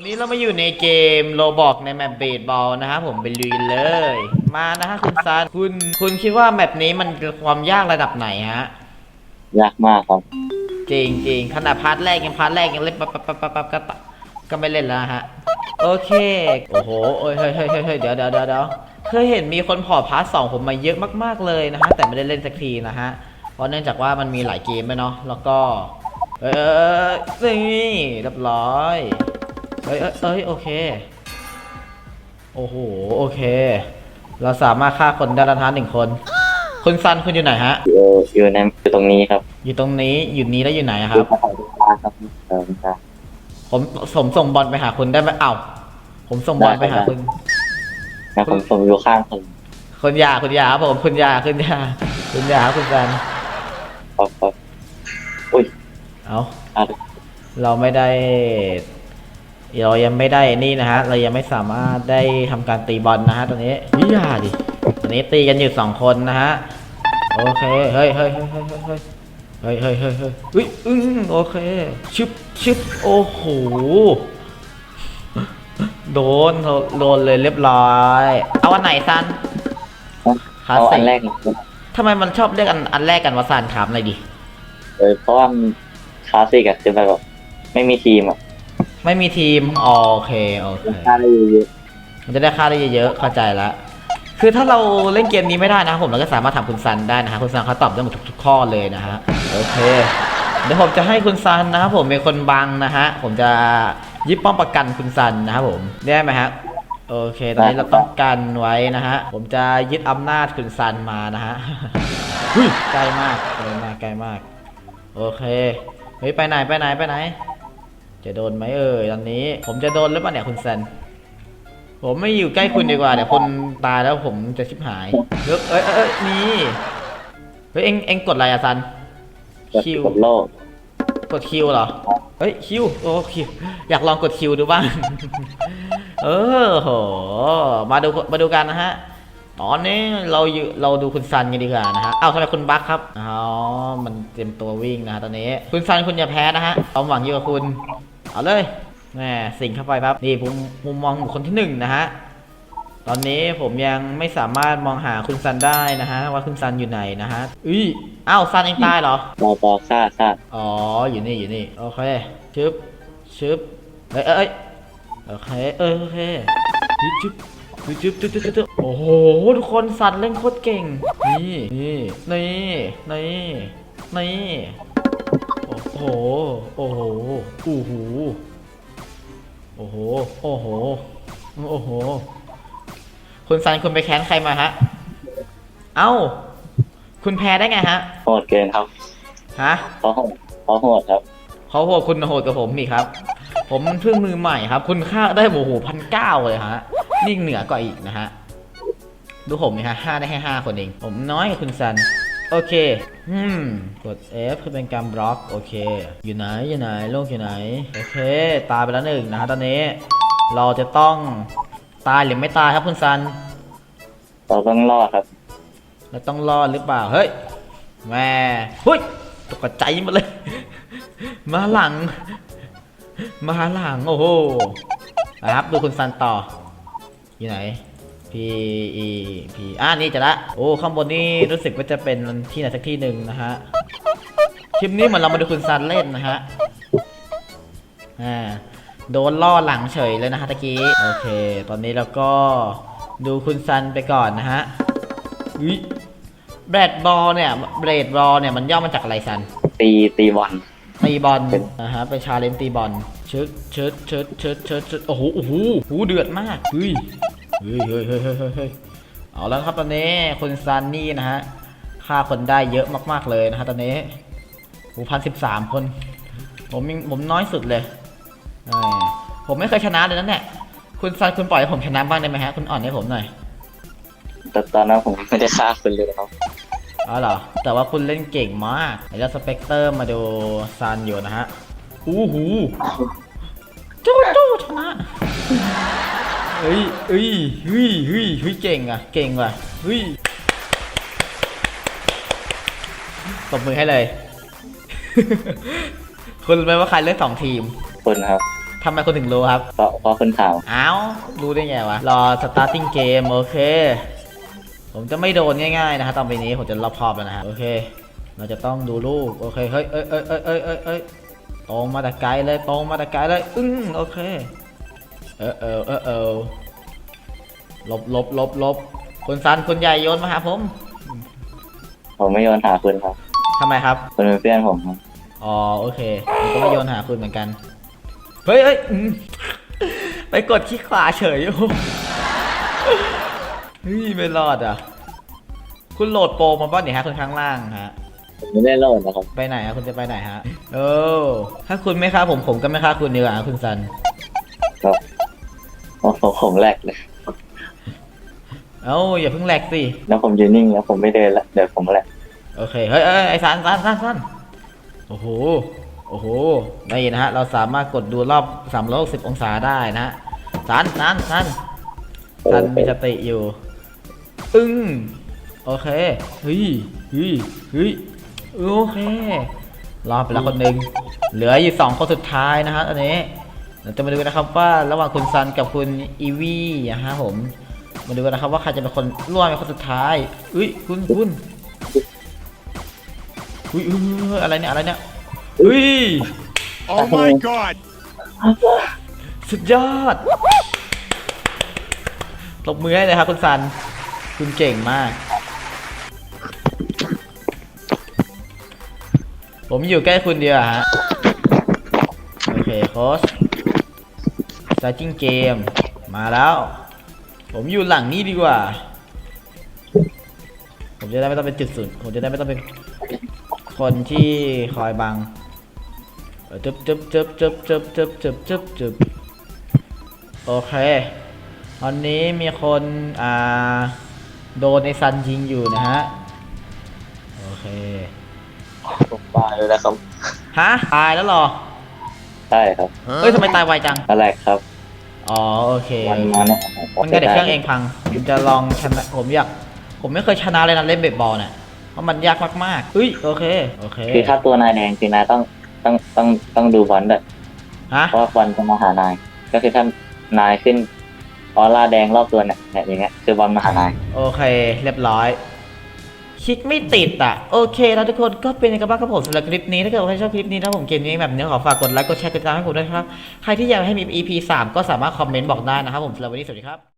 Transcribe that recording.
วันนี้เรามาอยู่ในเกมโลบอกในแมปเบสบอลนะครับผมไปลุยกันเลย มานะฮะคุณซันคุณคุณคิดว่าแมปนี้มันความยากระดับไหนฮะยากมากครับ จริงจริงขนาดพาร์ทแรกยังพาร์ทแรกยังเล่นปั๊บปั๊บปั๊บปั๊บปั๊บก็ตก็ไม่เล่นแล้วฮะ โอเค โอ้โหเอ้ยเฮ้ยเฮ้ยเฮ้ยเฮ้ยเดี๋ยวเดี๋ยวเดี๋ยวเดี๋ยวเคยเห็นมีคนพอพาร์ทสองผมมาเยอะมากๆเลยนะฮะแต่ไม่ได้เล่นสักทีนะฮะเพราะเนื่องจากว่ามันมีหลายเกมไปเนาะแล้วก็ เออนี่เรียบร้อย เอ้ยเอ้ยเอ้ยโอเค โอ้โห โอเค เราสามารถฆ่าคนได้แล้วนะหนึ่งคน คุณซันคุณอยู่ไหนฮะ อยู่อยู่ในอยู่ตรงนี้ครับอยู่ตรงนี้อยู่นี้แล้วอยู่ไหนอะคอยู่รับภาษาตาครับเออครับ ผมผมส่งบอลไปหาคุณได้ไหมเอ้าผมส่งบอลไปหาคุณ นะผมผมอยู่ข้างคนคุณยาคุณยาครับผมคุณยาคุณยาคุณยาครับคุณซันครับครับอุ้ยเอาอะเราไม่ได้ เรายังไม่ได้นี่นะฮะ เรายังไม่สามารถได้ทำการตีบอลนะฮะตอนนี้วิยาดิตอนนี้ตีกันอยู่สองคนนะฮะ โอเคเฮ้ยเฮ้ยเฮ้ยเฮ้ยเฮ้ยเฮ้ยเฮ้ยเฮ้ยเฮ้ยเฮ้ยอุ้ยอึ้งโอเค ชึบชึบโอ้โห โดน โดนเลยเรียบร้อย เอาอันไหนซันคลาสเอาสิอักนแรกครับทำไมมันชอบเรียกอันอันแรกกันวะซันถามหน่อยดิ เออเพราะว่ามันคลาสสิกอะคือแบบไม่มีทีมอะ ไม่มีทีมโอเคโอเคค่าได้เยอะมันจะได้ค่าได้เยอะๆเข้าใจละคือถ้าเราเล่นเกมนี้ไม่ได้นะครับผมเราก็สามารถถามคุณซันได้นะฮะคุณซันเขาตอบได้หมดทุกๆข้อเลยนะฮะโอเคเดี๋ยวผมจะให้คุณซันนะครับผมเป็นคนบังนะฮะผมจะยึดป้อมประกันคุณซันนะครับผมได้ไหมฮะโอเค ตอนนี้เราต้องกันไว้นะฮะ ผมจะยึดอำนาจคุณซันมานะฮะหุ้ยใกล้มากใกล้มากใกล้มาก โอเค เฮ้ย ไปไหน ไปไหน ไปไหน จะโดนไหมเอ่ยตอนนี้ ผมจะโดนหรือเปล่าเนี่ยคุณซันผมไม่อยู่ใกล้คุณดีกว่าเดี๋ยวคุณตายแล้วผมจะชิบหายเอ้ยเอ้ยเอ้ยเอ้ยนี่เฮ้ยเอ็งเอ็งกดอะไรอะซันๆแบบคิวกดโลกกดคิวเหรอเฮ้ยคิวโอ้คิวอยากลองกดคิวดูบ้างเออโหมาดูมาดูกันนะฮะตอนนี้เราอยู่เราดูคุณซันกันดีกว่านะฮะเอ้าทำไมคุณบั๊กครับอ๋อมันเตรียมตัววิ่งนะฮะตอนนี้ คุณซันคุณอย่าแพ้นะฮะความหวังอยู่กับคุณ เอาเลยแหมสิงเข้าไปครับนี่มุมมุมมองบุคคลที่หนึ่งนะฮะตอนนี้ผมยังไม่สามารถมองหาคุณซันได้นะฮะ ว่าคุณซันอยู่ไหนนะฮะอุ้ยอ้าวซันเองตายเหรอรอปอค่าค่าอ๋ออยู่นี่อยู่นี่โอเคชึบชึบเอ้ยเอ้ยเอ้ยโอเคเออโอเคชึบชึบชึบชึบชึบชึบชึบโอ้โหทุกคนสัตว์เล่นโคตรเก่งนี่นี่นี่นี่นี่ โอ้โห โอ้โห โอ้โห โอ้โห โอ้โห โอ้โห คุณซันคุณไปแค้นใครมาฮะ เอ้า คุณแพ้ได้ไงฮะ โหดเกินครับฮะ เพราะโหดเพราะโหดครับ เขาโหดคุณโหดกับผมอีกครับ ผมเพิ่งมือใหม่ครับ คุณค่าได้โอ้โหพันเก้าเลยฮะ นี่เหนือกว่าอีกนะฮะ ดูผมนี่ฮะห้าได้แค่ห้าคนเอง ผมน้อยกว่าคุณซัน โอเคอืมกด F เพื่อเป็นการบล็อกโอเค อยู่ไหนอยู่ไหนโลกอยู่ไหนโอเค ตายไปแล้วหนึ่งนะฮะตอนนี้ เราจะต้องตายหรือไม่ตายครับคุณซันเราต้องรอดครับ เราต้องรอดหรือเปล่าเฮ้ยแม่เฮ้ยตกใจหมดเลย มาหลัง มาหลังโอ้โหนะครับดูคุณซันต่อ อยู่ไหน P E P อ่านี่จะละ โอ้ ข้างบนนี่รู้สึกว่าจะเป็นที่ไหนสักที่หนึ่งนะฮะ คลิปนี้เหมือนเรามาดูคุณซันเล่นนะฮะ อ่า โดนล่อหลังเฉยเลยนะฮะตะกี้ โอเค ตอนนี้เราก็ดูคุณซันไปก่อนนะฮะอุ๊ยแบดบอลเนี่ยเบรดบอลเนี่ยมันย่อมาจากอะไรซัน ตีตีบอล ตีบอลเป็นนะฮะ เป็นชาเลนจ์ตีบอลชึดชึดชึดชึดชึดชึดโอ้โห โอ้โห หูเดือดมากเฮ้ย เฮ้ยเฮ้ยเฮ้ยเฮ้ยเฮ้ยเฮ้ยเอาแล้วครับตอนนี้คุณซันนี่นะฮะฆ่าคนได้เยอะมาก ๆ เลยนะฮะตอนนี้หูพันสิบสามคน ผมยังผมน้อยสุดเลยเออผมไม่เคยชนะเลยนั่นแหละคุณซันคุณปล่อยให้ผมชนะบ้างได้ไหมฮะ คุณอ่อนให้ผมหน่อย แต่ตอนนั้นผมไม่ได้ฆ่าคุณเลยครับอ๋อเหรอ แต่ว่าคุณเล่นเก่งมากแล้วสเปกเตอร์มาดูซันอยู่นะฮะอู้หูจู้จู้ชนะ เฮ้ยเฮ้ยเฮ้ยเฮ้ยเฮ้ยเก่งอะ เก่งว่ะเฮ้ยตบมือให้เลย คุณรู้ไหมว่าใครเล่นสองทีมคุณครับทำไมคุณถึงรู้ครับ เพราะเพราะคุณถามอ้าว รู้ได้ไงวะ รอ starting game โอเค ผมจะไม่โดนง่ายๆนะฮะตอนไปนี้ผมจะรอบคอบแล้วนะฮะ โอเค เราจะต้องดูลูก โอเค เฮ้ยเอ้ย เอ้ยเอ้ยเอ้ยเอ้ยเอ้ยตรงมาแต่ไกลเลย ตรงมาแต่ไกลเลย อึ้ง โอเค เออเออเออเออลบลบลบลบคุณซันคุณใหญ่โยนมาหาผมผมไม่โยนหาคุณครับทำไมครับ คุณเป็นเพื่อนผมครับอ๋อโอเคผมก็ไม่โยนหาคุณเหมือนกัน เฮ้ยเฮ้ยอืมไปกดคลิกขวาเฉยโอ้โหเฮ้ยไม่รอดอะ คุณโหลดโปรมาป่ะเนี่ยฮะคุณข้างล่างฮะ ผมไม่ได้โหลดนะครับ ไปไหนอะคุณจะไปไหนฮะ เออถ้าคุณไม่ฆ่าผมผมก็ไม่ฆ่าคุณดีกว่าคุณซัน ครับ เพราะผมผมแหลกเลย เอ้าอย่าเพิ่งแหลกสิแล้วผมยืนนิ่งแล้วผมไม่เดินละเดี๋ยวผมแหลกโอเคเฮ้ยเอ้ยไอ้ซันซันซันซันโอ้โหโอ้โหได้ยินนะฮะเราสามารถกดดูรอบ360องศาได้นะฮะซันซันซันซันมีสติอยู่อึ้งโอเคเฮ้ยเฮ้ยเฮ้ยโอเครอดไปแล้วคนหนึ่งเหลืออยู่สองคนสุดท้ายนะฮะอันนี้ เราจะมาดูกันนะครับว่าระหว่างคุณซันกับคุณอีวีนะฮะผมมาดูกันนะครับว่าใครจะเป็นคนร่วมเป็นคนสุดท้ายอุ้ยคุณคุณอุ้ยอุ้ยอุ้ยอะไรเนี่ยอะไรเนี่ยอุ้ย Oh my god! สุดยอดตบมือให้เลยครับคุณซัน คุณเก่งมาก ผมอยู่ใกล้คุณเดียวอะฮะ โอเคโค้ช สตาร์จิ้งเกมมาแล้ว ผมอยู่หลังนี้ดีกว่า ผมจะได้ไม่ต้องเป็นจุดศูนย์ผมจะได้ไม่ต้องเป็นคนที่คอยบังเออจึบจึบจึบจึบจึบจึบจึบจึบจึบโอเค ตอนนี้มีคน อ่า โดนในซันยิงอยู่นะฮะ โอเคผมตายเลยนะครับ ฮะ ตายแล้วเหรอ ใช่ครับเอ้ยทำไมตายไวจังนั่นแหละครับ อ๋อโอเค วันนั้นเนี่ยมันก็เดี๋ยวเครื่องเองพัง ผมจะลองชนะผมอยาก ผมไม่เคยชนะเลยนะเล่นเบสบอลเนี่ย เพราะมันยากมากๆอุ้ยโอเค โอเค คือถ้าตัวนายแดงคือนายต้องต้องต้องต้องดูบอลด้วยฮะ เพราะว่าบอลจะมาหานาย ก็คือถ้านายขึ้นออร่าแดงรอบตัวเนี่ยเนี่ยอย่างเงี้ยคือบอลมาหานาย โอเค เรียบร้อย คิดไม่ติดอะ โอเคแล้วทุกคนก็เป็นยังไงกันบ้างครับผมสำหรับคลิปนี้ถ้าเกิดว่าใครชอบคลิปนี้นะผมเกมนี้แบบนี้ขอฝากกดไลค์กดแชร์กดติดตามให้ผมด้วยนะครับ ใครที่อยากให้มี EP 3 ก็สามารถคอมเมนต์บอกได้นะครับผมสำหรับวันนี้สวัสดีครับ